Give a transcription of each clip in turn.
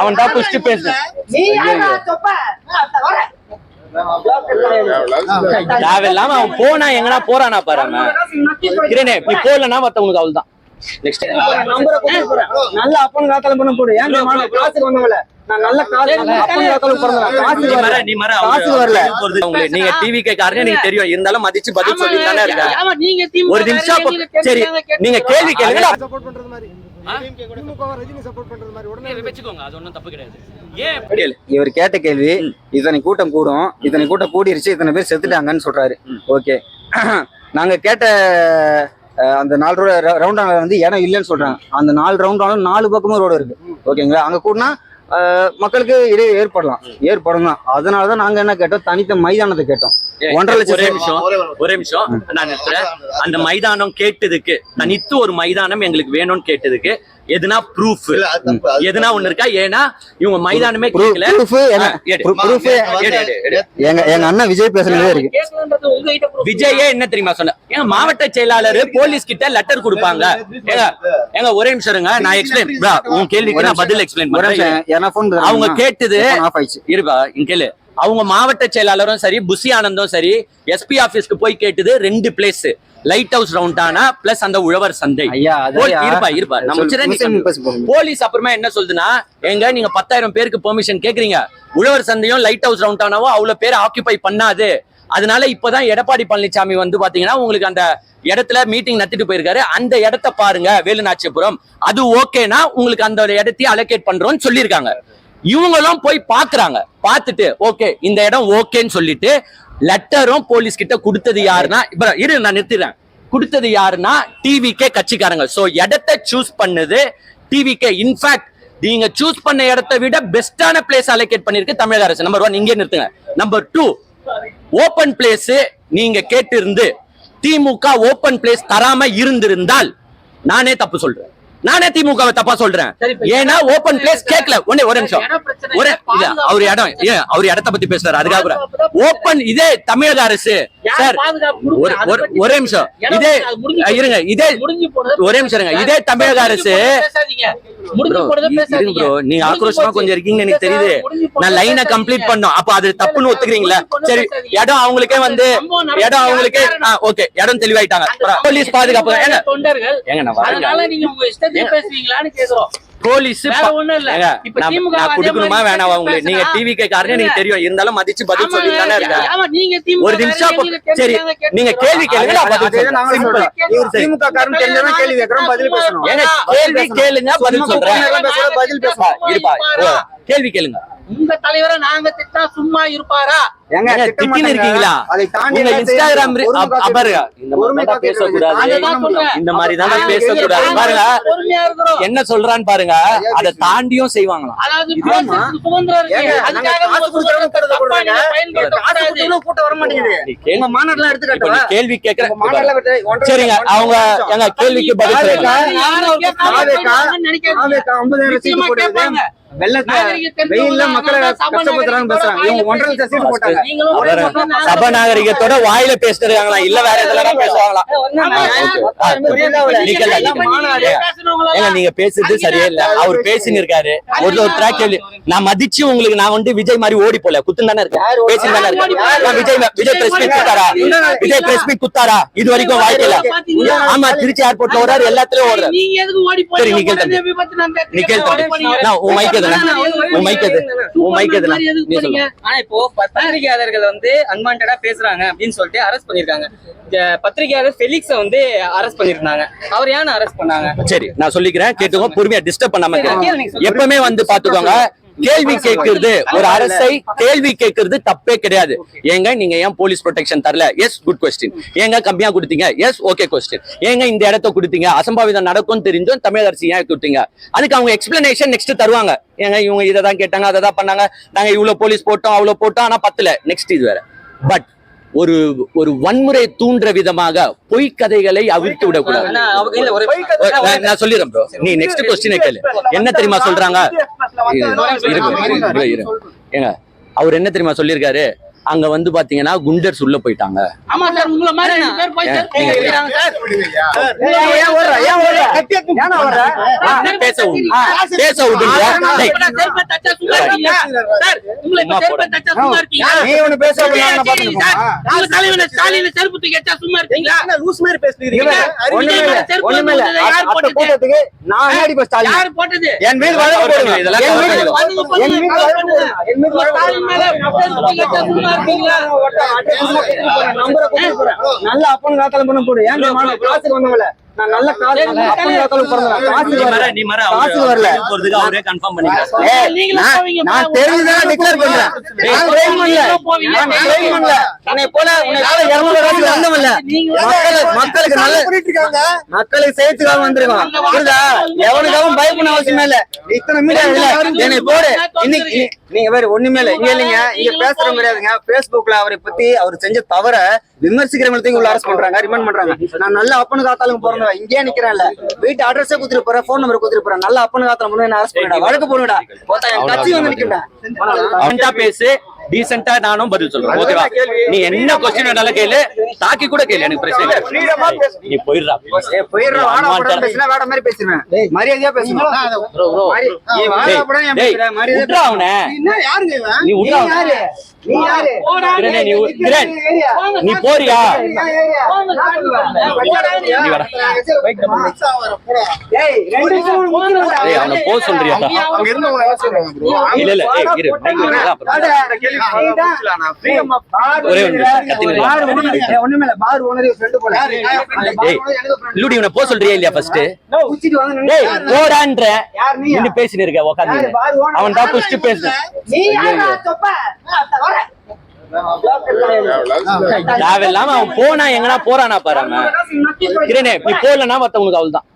அவன் தான் ஃபர்ஸ்ட் பேசு. தேவையில்லாம அவன் போனா எங்கனா போறானா பாரு கிரேனே நீ போலனா மத்தவங்களுக்கு அவள் தான் நெக்ஸ்ட் நல்ல அப்பன் காத்தால பண்ண போடு. ஏன் காசுக்கு வந்தவங்கள நீங்க டிவி கேக்காரனே நீங்க தெரியும். இருந்தாலும் மதிச்சு பதில் சொல்லி தானே இருக்க ஒரு நிமிஷம் அப்போ- நீங்க சரி. நீங்க கேள்வி கேளுங்க. சப்போர்ட் பண்றது மாதிரி திமுக ரஜினி சப்போர்ட் பண்றது மாதிரி உடனே வச்சுக்கோங்க அது ஒண்ணும் தப்பு கிடையாது. ஏன் இவர் கேட்ட கேள்வி இத்தனை கூட்டம் கூடும் இத்தனை கூட்டம் கூடிருச்சு இத்தனை பேர் செத்துட்டாங்கன்னு சொல்றாரு. ஓகே. நாங்க கேட்ட அந்த நாலு ரவுண்டான வந்து இடம் இல்லைன்னு சொல்றாங்க. அந்த நாலு ரவுண்டாலும் நாலு பக்கமும் ரோடு இருக்கு. ஓகேங்களா? அங்க கூடனா மக்களுக்கு இடையே ஏற்படலாம். ஏற்படும் தான் அதனால தான் நாங்க என்ன கேட்டோம்? தனித்த மைதானத்தை கேட்டோம். ஒன்றரை லட்சம் ஒரே நிமிஷம். ஒரே நிமிஷம். நான் நிறுத்துறேன். அந்த மைதானம் கேட்டதுக்கு தனித்து ஒரு மைதானம் எங்களுக்கு வேணும்னு கேட்டதுக்கு எதுனா ப்ரூஃப் எதுனா ஒண்ணு இருக்கா? ஏன்னா இவங்க மைதானமே கேட்கல. ப்ரூஃப். எங்க எங்க அண்ணன் விஜய் பேசுனதே இருக்கு விஜயே என்ன தெரியுமா சொன்ன? ஏங்க மாவட்ட செயலாளர் போலீஸ் கிட்ட லெட்டர் கொடுப்பாங்க ஏங்க ஏங்க ஒரே நிமிஷம் இருங்க. நான் எக்ஸ்பிளைன் உன் கேள்விக்கு நான் பதில் எக்ஸ்பிளைன் பண்றேன். நிமிஷம், ஏன்னா phone அவங்க கேட்டது ஆஃப் ஆயிடுச்சு. இருப்பா இங்க கேளு. அவங்க மாவட்ட செயலாளரும் சரி புசி ஆனந்தும் சரி எஸ்பி ஆபீஸ்க்கு போய் கேட்டது ரெண்டு பிளேஸ் லைட் ஹவுஸ் ரவுண்டானா பிளஸ் அந்த உழவர் சந்தை. இருப்பா இருப்பா. நான் முடிச்சிடுறேன், நீ சொல்லு. போலீஸ் அப்புறமா என்ன சொல்லுதுன்னா எங்க நீங்க பத்தாயிரம் பேருக்கு பெர்மிஷன் கேக்குறீங்க. உழவர் சந்தையும் லைட் ஹவுஸ் ரவுண்டானாவோ அவ்வளவு பேர் ஆக்கியூபை பண்ணாது. அதனால இப்பதான் எடப்பாடி பழனிசாமி வந்து பாத்தீங்கன்னா உங்களுக்கு அந்த இடத்துல மீட்டிங் நடத்திட்டு போயிருக்காரு. அந்த இடத்த பாருங்க வேலுநாச்சியபுரம் அது ஓகேனா உங்களுக்கு அந்த இடத்தையும் அலோகேட் பண்றோம்னு சொல்லியிருக்காங்க. இவங்களும் போய் பாக்குறாங்க பார்த்துட்டு ஓகே இந்த இடம் ஓகேன்னு சொல்லிட்டு லெட்டரும் போலீஸ் கிட்ட கொடுத்தது யாருன்னா இப்போ இரு நான் நிறுத்திடுறேன். கொடுத்தது யாருன்னா டிவிக்கே கட்சிக்காரங்க. சோ இடத்தை சூஸ் பண்ணது டிவிக்கே இன்ஃபேக்ட் நீங்க சூஸ் பண்ண இடத்தை விட பெஸ்டான பிளேஸ் அலோகேட் பண்ணிருக்கு தமிழக அரசு. நம்பர் ஒன் இங்கே நிறுத்துங்க. நம்பர் டூ ஓபன் பிளேஸ் நீங்க கேட்டு இருந்து திமுக ஓபன் பிளேஸ் தராம இருந்திருந்தால் நானே தப்பு சொல்றேன். நானே திமுக வை தப்பா சொல்றேன். ஏன்னா ஓபன் பிளேஸ் கேட்கல ஒண்ணே ஒரு நிமிஷம். ஒரு இல்ல, அவர் இடம் அவர் இடத்த பத்தி பேசுறாரு. அதுக்காக ஓபன் இதே தமிழக அரசு. சார்? ஒரு நிமிஷம். இதே இருங்க. இதே ஒரே நிமிஷம் இருங்க. இதே தமிழக அரசு நீங்க ஆக்ரோஷமா கொஞ்சம் இருக்கீங்கன்னு எனக்கு தெரியுது. நான் லைனை கம்ப்ளீட் பண்ணோம். அப்ப அது தப்புன்னு ஒத்துக்கிறீங்களா? சரி இடம் அவங்களுக்கே வந்து இடம் அவங்களுக்கே ஓகே. இடம் தெளிவாயிட்டாங்க. போலீஸ் பாதுகாப்பு. ஏங்க தொண்டர்கள்? ஏங்க நான் நீங்க பேசுவீங்களான்னு கேக்குறோம். போலீஸ் கொடுக்கணுமா வேணாவா உங்களுக்கு? நீங்க டிவி கேட்காருன்னு எனக்கு தெரியும். இருந்தாலும் மதிச்சு பதில் சொல்லி தானே நீங்க ஒரு நிமிஷம் சரி. நீங்க கேள்வி கேளுங்க நாங்க திமுக காரன் தெரிஞ்சவன் கேள்வி கேட்கறோம் பதில் பேசணும். கேள்வி கேளுங்க பதில் சொல்றேன். பதில். இருப்பா ஓ, கேள்வி கேளுங்க. உங்க தலைவரை நாங்க திட்டா சும்மா இருப்பாரா? ஏங்க, திட்டின்னு. இருக்கீங்களா? உங்க இன்ஸ்டாகிராம் பாருங்க. இந்த மாதிரி தான் பேசக்கூடாது. இந்த மாதிரி தான் பேசக்கூடாது. பாருங்க. என்ன சொல்றான்னு பாருங்க. அதை தாண்டியும் செய்வாங்களாம். கேள்வி உங்க மாநாடுலாம் இப்ப எடுத்துக்கட்டவா நீ கேள்வி கேக்குற உங்க மாநாடுல விட்டு ஒன்றரை- சரிங்க அவங்க. எங்க கேள்விக்கு பதில் ஆவேக்கா, சொல்லுங்க யாரும் கேட்காம ஆவேக்கா, போயிடுவாங்கன்னு நினைக்காதீங்க. ஆவேக்கா, 50,000 சீட்டு நிச்சயமா போட்டது. கேட்பாங்க. வெள்ளத்துல நாகரிகத்தை வெயில்ல மக்களை அதனால சபை கஷ்டப்படுத்துறாங்க பேசுறாங்க. இவங்க ஒன்றரை லட்சம் சீட்டு போட்டாங்க. நீங்களும் ஒரே அவரை மட்டும் நாங்க சப நாகரிகத்தோட வாயில பேசுறாங்களா இல்ல வேற எதுல பேசுவாங்களா? நீங்க ஏங்க பேசுறது சரியே இல்ல அவர் பேசின்னு இருக்காரு ஒரு ஒரு ட்ராக் கேள்வி. நான் மதிச்சு உங்களுக்கு நான் வந்து விஜய் மாதிரி ஓடி போல. குத்து தானே இருக்கேன். பேசி தானே இருக்கேன். விஜய் விஜய் பிரஸ் மீட் குத்தாரா? விஜய் பிரஸ் மீட் குத்தாரா? இது வரைக்கும் வாழ்க்கையில ஆமா திருச்சி ஏர்போர்ட்ல ஓடுறாரு எல்லாத்துலயும் ஓடுறாரு. சரி, போறீங்க? நீ கேளு தம்பி. உடனே விபத்து நடந்தா நீ கேளு ஓடி தம்பி. போறீங்க. நான் உன் மைக் எதுனா உன் மைக் எது உன் மைக் எதுனா மாதிரி எதுக்கு நீ சொல்லு. போறீங்க? ஆனா இப்போ பத்திரிகையாளர்கள் வந்து அன்வான்டா பேசுறாங்க அப்படின்னு சொல்லிட்டு அரெஸ்ட் பண்ணிருக்காங்க. இந்த பத்திரிகையாளர் ஃபெலிக்ஸ வந்து அரெஸ்ட் பண்ணிருந்தாங்க. அவர் ஏன் அரெஸ்ட் பண்ணாங்க? சரி நான் சொல்லிக்கிறேன் கேட்டுக்கோ பொறுமையா டிஸ்டர்ப் பண்ணாம. எப்பவுமே வந்து பாத்துக்கோங்க கேள்வி கேட்கறது ஒரு அரசை கேள்வி கேட்கறது தப்பே கிடையாது. ஏங்க நீங்க ஏன் போலீஸ் ப்ரொடெக்ஷன் தரல? எஸ் குட் கொஸ்டின் ஏங்க கம்மியா கொடுத்தீங்க? எஸ் ஓகே கொஸ்டின் ஏங்க இந்த இடத்த கொடுத்தீங்க? அசம்பாவிதம் நடக்கும் தெரிஞ்சும் தமிழக அரசு ஏன் கொடுத்தீங்க? அதுக்கு அவங்க எக்ஸ்பிளனேஷன் நெக்ஸ்ட் தருவாங்க. ஏங்க இவங்க இதை தான் கேட்டாங்க அதை தான் பண்ணாங்க. நாங்க இவ்வளவு போலீஸ் போட்டோம் அவ்வளவு போட்டோம் ஆனா பத்தல. நெக்ஸ்ட் இது வேற. பட் ஒரு ஒரு வன்முறை தூண்டுற விதமாக பொய் கதைகளை அவிழ்த்து விடக்கூடாது. நான் நான் சொல்லிடுறேன் ப்ரோ நீ நெக்ஸ்ட் கொஸ்டினை கேளு. என்ன தெரியுமா சொல்றாங்க. ஏங்க அவர் என்ன தெரியுமா சொல்லியிருக்காரு? அங்க வந்து பாத்தீங்கன்னா குண்டர்ஸ் உள்ள போயிட்டாங்க. ஆமா சார் உங்களை மாதிரி ரெண்டு பேர் போய் சார் பேச விடுங்க பேச விடுங்க தச்சா சும்மா இருக்கீங்க சார் உங்களை இப்ப சும்மா செருப்பை போடுங்க. தச்சா சும்மா இருக்கீங்க நீ ஒண்ணு பேச விடல நான் சரி, சார், உங்க தலைவனை ஸ்டாலினை செருப்பு தூக்கி வச்சா சும்மா இருக்கீங்களா லூஸ் மாதிரி பேசுறீங்க? ஒண்ணுமே இல்ல ஒண்ணுமே யார் போட்டது? நான் அடிப்ப ஸ்டாலின்? யாரு போட்டது? என் மீது வழக்கு போடுங்க. இதெல்லாம் என் மீது கவலை பண்ணுங்க, பண்ணுங்க, என் மீது வழக்கு போடுங்க. என் மீது வழக்கு ஸ்டாலின் மேல செருப்பு தூக்கி வச்சா சும்மா நல்ல அப்பன் காத்தல பண்ண போடு. ஏன் காசுக்கு வந்தவங்கள? நான் நல்ல காசு வரல. அவரு- கன்ஃபார்ம் நான். தெரிஞ்சுதான் டிக்ளேர் பண்றேன். நான் பண்ணல. நான் பண்ணல. உன்னை போல ரூபாய்க்கு மக்களுக்கு மக்களுக்கு நல்ல பண்ணிட்டு இருக்காங்க மக்களுக்கு சேர்த்துக்காக வந்திருக்கோம். புரியுதா? எவனுக்காகவும் பயப்பட அவசியமே இல்ல. இத்தனை மீடியா இல்ல. என்னை போடு. இன்னைக்கு நீ- நீங்க வேற ஒண்ணுமே இல்ல. இங்க இல்லைங்க. இங்க பேசுற கிடையாதுங்க பேஸ்புக்ல அவரை பத்தி அவர் செஞ்ச தவற விமர்சிக்கிறவங்களுக்கு உள்ள அரெஸ்ட் பண்றாங்க ரிமாண்ட் பண்றாங்க. நான் நல்ல அப்பனு காத்தாலும் பிறந்தவன் இங்கேயே நிக்கிறேன்ல. வீட்டு அட்ரஸே குத்துட்டு போறேன் போன் நம்பர் குத்துட்டு போறேன். நல்ல அப்பனு காத்தாலும் என்ன அரெஸ்ட் பண்ணிடா வழக்கு போடுடா என் கட்சி வந்து நிக்கிறேன் பேசு. டீசென்ட்டா நானும் பதில் சொல்றேன். ஓகேவா? நீ என்ன கொஸ்டின் வேணாலும் கேளு. தாக்கி கூட கேளு எனக்கு பிரச்சனை இல்லை. நீ போயிடுறா. ஏய், போயிடுற. மாதிரி பேசுவேன் மரியாதையா மரி- நீ போறியா? அவனை போ சொல்றியா? இல்ல இல்ல போ சொல்றியா இல்லையா ஃபர்ஸ்ட் டேய் போடான்ற. நின்னு பேசிட்டு இருக்க உட்காந்து அவன் தான் தேவையில்லாம அவன் போனா எங்கனா போறானா பாரு அவன். கிரணே நீ போலனா மத்தவங்களுக்கு அவள்தான்.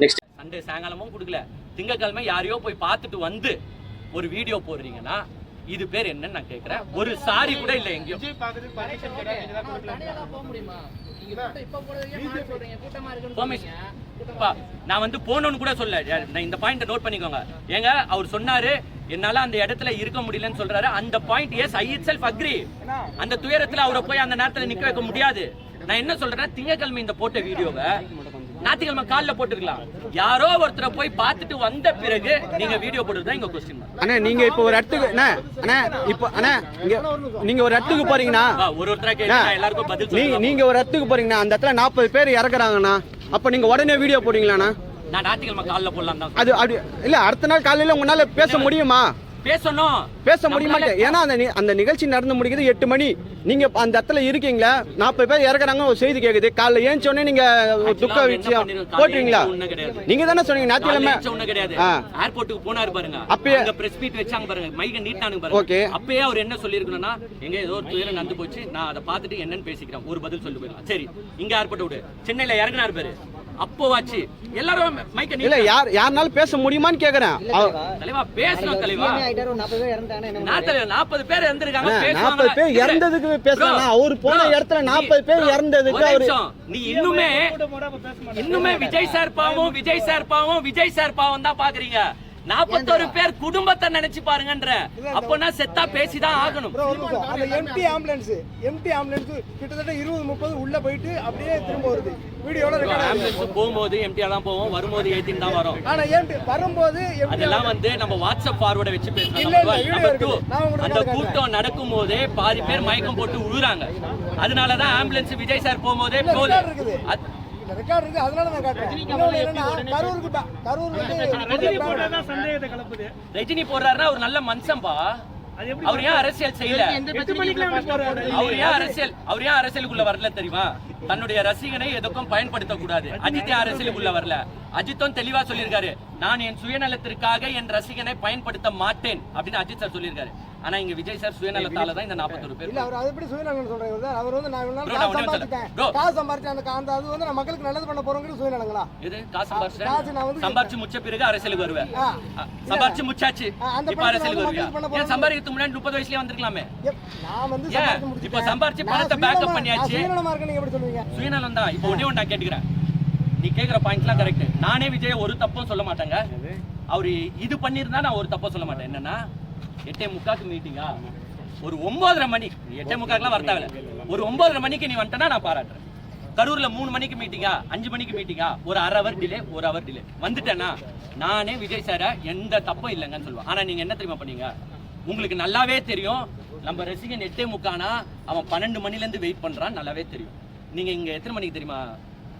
நெக்ஸ்ட் சண்டே சாயங்காலமும் கொடுக்கல. திங்கக்கிழமை யாரையோ போய் பார்த்துட்டு வந்து ஒரு வீடியோ போடுறீங்கன்னா இது பேர் என்னன்னு நான் கேக்குறேன். ஒரு சாரி கூட இல்ல எங்கேயும் நான் வந்து போகணும்னு கூட சொல்ல நான் இந்த பாயிண்ட் நோட் பண்ணிக்கோங்க. ஏங்க அவர் சொன்னாரு என்னால அந்த இடத்துல இருக்க முடியலன்னு சொல்றாரு. அந்த point yes I itself agree அந்த துயரத்துல அவரை போய் அந்த நேரத்துல நிக்க வைக்க முடியாது. நான் என்ன சொல்றேன் திங்கக்கிழமை இந்த போட்ட வீடியோவை ஞாயிற்றுக்கிழமை காலைல போட்டுக்கலாம் யாரோ ஒருத்தரை போய் பார்த்துட்டு வந்த பிறகு நீங்க வீடியோ போடுறது எங்க கொஸ்டின் அண்ணா நீங்க இப்போ ஒரு இடத்துக்கு அண்ணா அண்ணா இப்போ அண்ணா இங்க நீங்க ஒரு இடத்துக்கு போறீங்கன்னா ஒரு ஒருத்தரா கேட்டு எல்லாருக்கும் பதில் நீ சொல்லுங்க நீங்க ஒரு இடத்துக்கு போறீங்கன்னா அந்த இடத்துல நாற்பது பேர் இறக்குறாங்கண்ணா. அப்ப நீங்க உடனே வீடியோ போடுவீங்களாண்ணா நான் ஞாயிற்றுக்கிழமை காலைல போடலாம் அது அப்படி இல்ல அடுத்த நாள் காலையில உங்களால பேச முடியுமா? பேசணும். பேச முடிய மாட்டேன் ஏன்னா அந்த அந்த நிகழ்ச்சி நடந்து முடிக்கிறது எட்டு மணி. நீங்க அந்த இடத்துல இருக்கீங்களா? நாற்பது பேர் இறக்குறாங்க ஒரு செய்தி கேக்குது. காலைல உடனே நீங்க துக்க விஷயம்? போட்டுறீங்களா. நீங்க தானே சொன்னீங்க ஞாயிற்றுக்கிழமை. ஒண்ணும் கிடையாது. ஏர்போர்ட்டுக்கு போனாரு பாருங்க. அப்பயே- அங்க பிரஸ் மீட் வச்சாங்க பாருங்க. மைக்க நீட்டானுங்க பாருங்க. Okay. அப்பயே அவர் என்ன சொல்லிருக்கணும்னா எங்க ஏதோ ஒரு துயரம் நடந்து போச்சு. நான் அதை பார்த்துட்டு என்னன்னு பேசிக்கிறேன். ஒரு பதில் சொல்லி போயிடலாம் சரி இங்க ஏர்போர்ட் விடு. சென்னையில இறங்கினாரு பாரு. அப்போ வாச்சு எல்லாரும் மைக்க இல்ல யார் யாருனாலும் பேச முடியுமான்னு கேக்குறேன். தலைவா. பேசணும் தலைவா நான் தலைவா நாற்பது பேர் இறந்திருக்காங்க. நாற்பது பேர் இறந்ததுக்கு பேசலாம் அவரு போன இடத்துல நாற்பது பேர் இறந்ததுக்கு அவரு. நீ இன்னுமே இன்னுமே விஜய் சார் பாவம் விஜய் சார் பாவம் விஜய் சார் பாவம் தான் பாக்குறீங்க. நாற்பத்தோரு பேர் குடும்பத்தை நினைச்சு பாருங்கன்ற. அப்பனா செத்தா பேசிதான் ஆகணும். அந்த எம்டி ஆம்புலன்ஸ் எம்டி ஆம்புலன்ஸ் கிட்டத்தட்ட இருபது முப்பது உள்ள போயிட்டு அப்படியே திரும்ப வருது. ஆகுது. ஆம்புலன்ஸ் போகும்போது எம்டியா தான் போவோம் வரும்போது ஏத்தின்னு தான் வரும். ஆனா ஏன் வரும்போது எம்டி அதெல்லாம் வந்து நம்ம வாட்ஸ்அப் ஃபார்வர்டை வச்சு உங்களுக்கு அந்த. கூட்டம் நடக்கும் போதே பாதி பேர் மயக்கம் போட்டு விழுறாங்க அதனாலதான் ஆம்புலன்ஸ் விஜய் சார் போகும்போதே போகுது. இல்ல ரெக்கார்ட் இருக்கு அதனால நான் காட்டுறேன். கரூருக்கு கரூர் வந்து ரஜினி போடுறாருன்னா ஒரு நல்ல மனுஷன்பா அவர் ஏன் அரசியல் செய்யல? அவர் ஏன் அரசியல் அவர் ஏன் அரசியலுக்குள்ள வரல தெரியுமா? தன்னுடைய ரசிகனை எதுக்கும் பயன்படுத்த கூடாது அஜித் ஏன் அரசியலுக்குள்ள வரல. அஜித்தும் தெளிவா சொல்லியிருக்காரு. நான் என் சுயநலத்திற்காக என் ரசிகனை பயன்படுத்த மாட்டேன் அப்படின்னு அஜித் சார் சொல்லியிருக்காரு. ஆனா இங்க விஜய் சார் சுயநலத்தால தான் இந்த நாற்பத்தொரு பேர் இல்ல அவர் அது எப்படி சுயநலங்கள் சொல்றாரு? சார் அவர் வந்து நான் இவ்வளவு நாள் காசு ஒண்ணே சம்பாதிச்சேன். காசு சம்பாதிச்சேன் அந்த அந்த அது வந்து நான் மக்களுக்கு நல்லது பண்ண போறோங்கிறது சுயநலங்களா? எது? காசு காசு நான் வந்து- சம்பாரிச்சு முச்ச பிறகு அரசியலுக்கு வருவேன். சம்பாரிச்சு முச்சாச்சு இப்ப அரசியலுக்கு பண்ண ஏன் சம்பாதிக்கிறதுக்கு முன்னாடி முப்பது வயசுலயே வந்திருக்கலாமே? நான் வந்து? சம்பாதிச்சு. இப்ப சம்பாரிச்சு பணத்தை சுயநலமா- பண்ணியாச்சு. சுயநலமா நீங்க எப்படி சுயநலம் தான். இப்போ ஒண்ணே நான் கேட்டுக்கிறேன். நீ கேட்குற பாயிண்ட்லாம் கரெக்ட் நானே விஜய் ஒரு தப்பும் சொல்ல மாட்டேங்க. அவர் இது பண்ணியிருந்தா நான் ஒரு தப்பும் சொல்ல மாட்டேன். என்னன்னா எட்டே முக்காக்கு மீட்டிங்கா ஒரு ஒன்பதரை மணி. எட்டே முக்காக்கெல்லாம் வரத்தாகல ஒரு ஒன்பதரை மணிக்கு நீ வந்துட்டனா நான் பாராட்டுறேன். கரூர்ல மூணு மணிக்கு மீட்டிங்கா அஞ்சு மணிக்கு மீட்டிங்கா ஒரு அரை அவர் டிலே ஒரு அவர் டிலே வந்துட்டேன்னா நானே விஜய் சார எந்த தப்பும் இல்லைங்கன்னு சொல்லுவேன். ஆனா நீங்க என்ன தெரியுமா பண்ணீங்க? உங்களுக்கு நல்லாவே தெரியும். நம்ம ரசிகன் எட்டே முக்கானா? அவன் பன்னெண்டு மணில இருந்து வெயிட் பண்றான் நல்லாவே தெரியும். நீங்க இங்க எத்தனை மணிக்கு தெரியுமா?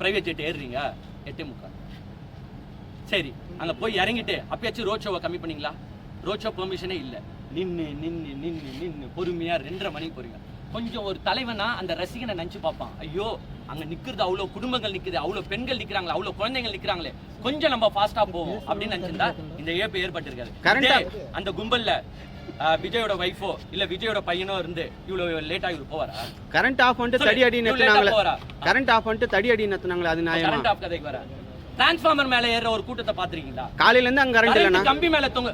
பிரைவேட் ஜெட் ஏறுறீங்க? எட்டே முக்கால். சரி அங்க போய் இறங்கிட்டு அப்பயாச்சும் ரோட் ஷோவை கம்மி பண்ணீங்களா? ரோட் ஷோ பெர்மிஷனே இல்ல. நின்னு நின்னு நின்னு நின்னு பொறுமையா ரெண்டரை மணிக்கு போறீங்க. கொஞ்சம் ஒரு தலைவனா அந்த ரசிகனை நினைச்சு பார்ப்பான். ஐயோ அங்க நிக்கிறது அவ்வளவு குடும்பங்கள் நிக்குது அவ்வளவு பெண்கள் நிக்கிறாங்களே அவ்வளவு குழந்தைகள் நிக்கிறாங்களே கொஞ்சம் நம்ம ஃபாஸ்டா போவோம் அப்படின்னு நினைச்சிருந்தா இந்த இழப்பு ஏற்பட்டிருக்காது அந்த கும்பல்ல விஜயோட ஒய்ஃபோ இல்ல விஜயோட பையனோ இருந்து இவ்வளவு லேட்டா இவர் போவாரா? கரண்ட் ஆஃப் பண்ணிட்டு தடி அடி போறா? கரண்ட் ஆஃப் பண்ணிட்டு தடி அடி நத்துனாங்களே அது நியாயமா? கரண்ட் ஆஃப் கதைக்கு வர? டிரான்ஸ்ஃபார்மர் மேல ஏற ஒரு கூட்டத்தை பாத்திருக்கீங்களா காலையில இருந்து அங்க கரண்ட் கரண்ட் கம்பி மேல தொங்க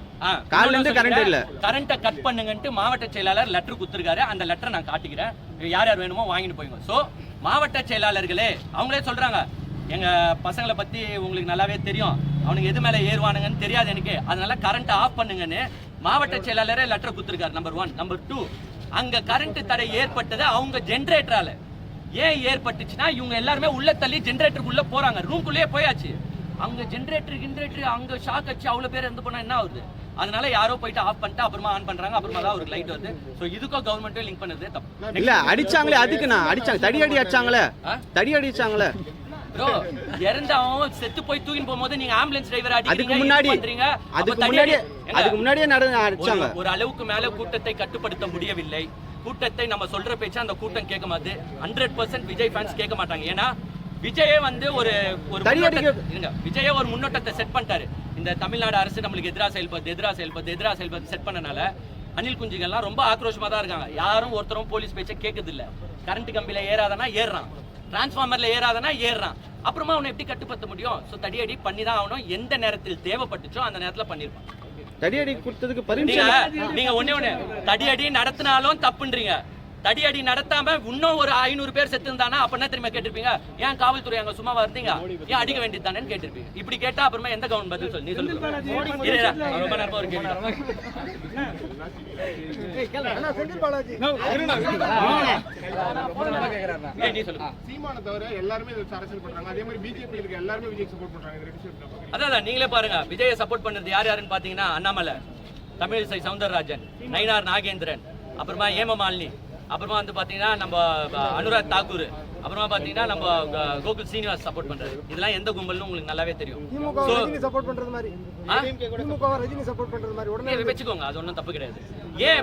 காலையில இருந்து current இல்ல. கரண்ட கட் பண்ணுங்கன்ட்டு மாவட்ட செயலாளர் லெட்டர் குடுத்திருக்காரு. அந்த லெட்டரை நான் காட்டிக்கிறேன். யார் யார் வேணுமோ வாங்கிட்டு போய்ங்க. சோ மாவட்ட செயலாளர்களே அவங்களே சொல்றாங்க. எங்க பசங்களை பத்தி உங்களுக்கு நல்லாவே தெரியும். அவனுக்கு எது மேல ஏறுவானுங்கன்னு தெரியாது எனக்கு. அதனால கரண்ட் ஆஃப் பண்ணுங்கன்னு மாவட்ட செயலாளரே லெட்டர் கொடுத்திருக்காரு நம்பர் ஒன் நம்பர் டூ அங்க கரண்ட் தடை ஏற்பட்டது அவங்க ஜெனரேட்டரால ஏன் ஏற்பட்டுச்சுன்னா இவங்க எல்லாருமே உள்ள தள்ளி ஜெனரேட்டருக்குள்ள போறாங்க. ரூம்குள்ளேயே போயாச்சு. அங்க ஜெனரேட்டர் ஜெனரேட்டர் அங்க ஷாக் அடிச்சு அவ்வளவு பேர் இருந்து போனா என்ன ஆகுது? அதனால யாரோ போயிட்டு ஆஃப் பண்ணிட்டு அப்புறமா ஆன் பண்றாங்க. அப்புறமா தான் அவருக்கு லைட் வருது. சோ இதுக்கும் கவர்மெண்ட்டே லிங்க் பண்ணது தப்பு. இல்ல அடிச்சாங்களே அதுக்குண்ணா அடிச்சாங்க. தடி அடி அடிச்சாங்களே? தடி அடிச்சாங்களே. ப்ரோ இறந்த அவன் செத்து போய் தூக்கின்னு போகும்போது நீங்க ஆம்புலன்ஸ் டிரைவர் அதுக்கு முன்னாடி அதுக்கு ஏங்க, அதுக்கு முன்னாடியே நடந்து அடிச்சாங்க. ஒரு அளவுக்கு மேல கூட்டத்தை கட்டுப்படுத்த முடியவில்லை. கூட்டத்தை நம்ம சொல்ற பேச்ச அந்த கூட்டம் கேட்க மாட்டுது. ஹண்ட்ரட் பர்சன்ட் விஜய் ஃபேன்ஸ் கேட்க மாட்டாங்க. ஏன்னா விஜயே வந்து ஒரு ஒரு விஜயே ஒரு முன்னோட்டத்தை செட் பண்ணிட்டாரு. இந்த தமிழ்நாடு அரசு நம்மளுக்கு எதிரா செயல்படுது எதிரா செயல்படுது எதிரா செயல்படுது செட் பண்ணனால அனில் குஞ்சுகள்லாம் ரொம்ப ஆக்ரோஷமா தான் இருக்காங்க. யாரும் ஒருத்தரும் போலீஸ் பேச்சை கேட்கறது இல்ல கரண்ட் கம்பியில ஏறாதனா ஏறுறான். டிரான்ஸ்ஃபார்மர்ல ஏறாதனா ஏறுறான். அப்புறமா அவனை எப்படி கட்டுப்படுத்த முடியும்? ஸோ தடியடி பண்ணி தான் ஆகணும். எந்த நேரத்தில் தேவைப்பட்டுச்சோ அந்த நேரத்துல பண்ணிருப்பான். தடி அடி கொடுத்ததுக்கு பர்மிஷன் நீங்க ஒண்ணே ஒண்ணு. தடியடி நடத்தினாலும் தப்புன்றீங்க. தடியடி நடத்தாம இன்னும் ஒரு ஐநூறு பேர் செத்து இருந்தானா அப்ப என்ன தெரியுமா கேட்டிருப்பீங்க ஏன் காவல்துறை அங்க சும்மா இருந்தீங்க ஏன் அடிக்க வேண்டியதானேன்னு கேட்டிருப்பீங்க இப்படி கேட்டா அப்புறமா எந்த கவர்மெண்ட் பதில் சொல்லு ரொம்ப நேரமா ஒரு. அதான் அதான், நீங்களே பாருங்க விஜயை சப்போர்ட் பண்றது யார் யாருன்னு பாத்தீங்கன்னா அண்ணாமலை தமிழிசை சவுந்தரராஜன் நயினார் நாகேந்திரன் அப்புறமா ஏமமாலினி அப்புறமா வந்து பாத்தீங்கன்னா நம்ம அனுராக் தாக்கூர். அப்புறமா பாத்தீங்கன்னா நம்ம கோகுல் சீனிவாஸ் சப்போர்ட் பண்றாரு. இதெல்லாம் எந்த கும்பல்னு உங்களுக்கு நல்லாவே தெரியும். சப்போர்ட் பண்றது மாதிரி. சப்போர்ட் பண்றது மாதிரி. உடனே வச்சுக்கோங்க. அது ஒன்றும் தப்பு கிடையாது. ஏன்